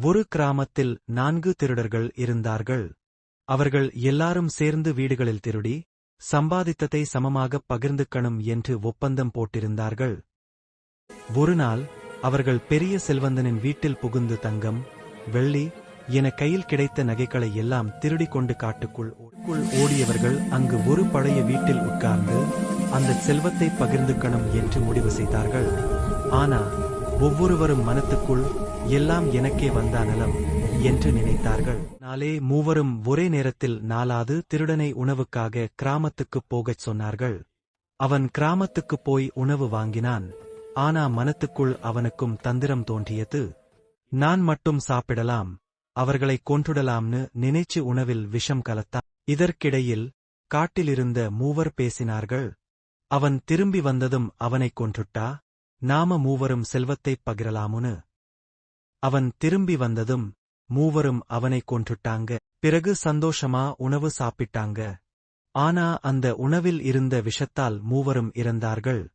ஒரு கிராமத்தில் நான்கு திருடர்கள் இருந்தார்கள். அவர்கள் எல்லாரும் சேர்ந்து வீடுகளில் திருடி சம்பாதித்ததை சமமாகப் பகிர்ந்துக்கணும் என்று ஒப்பந்தம் போட்டிருந்தார்கள். ஒருநாள் அவர்கள் பெரிய செல்வந்தனின் வீட்டில் புகுந்து தங்கம் வெள்ளி என கையில் கிடைத்த நகைகளை எல்லாம் திருடிக் கொண்டு காட்டுக்குள் ஓடியவர்கள் அங்கு ஒரு பழைய வீட்டில் உட்கார்ந்து அந்த செல்வத்தை பகிர்ந்துக்கணும் என்று முடிவு செய்தார்கள். ஆனா ஒவ்வொருவரும் மனத்துக்குள் எல்லாம் எனக்கே வந்தா நலம் என்று நினைத்தார்கள். நாளே மூவரும் ஒரே நேரத்தில் நாலாது திருடனை உணவுக்காக கிராமத்துக்குப் போகச் சொன்னார்கள். அவன் கிராமத்துக்குப் போய் உணவு வாங்கினான். ஆனா மனத்துக்குள் அவனுக்கும் தந்திரம் தோன்றியது. நான் மட்டும் சாப்பிடலாம். அவர்களை கொன்றுடலாம்னு நினைச்சு உணவில் விஷம் கலத்தான். இதற்கிடையில் காட்டிலிருந்த மூவர் பேசினார்கள். அவன் திரும்பி வந்ததும் அவனைக் கொன்றுட்டா? நாம மூவரும் செல்வத்தைப் பகிரலாமுன்னு. அவன் திரும்பி வந்ததும் மூவரும் அவனைக் கொன்றுட்டாங்க பிறகு சந்தோஷமா உணவு சாப்பிட்டாங்க. ஆனா அந்த உணவில் இருந்த விஷத்தால் மூவரும் இறந்தார்கள்.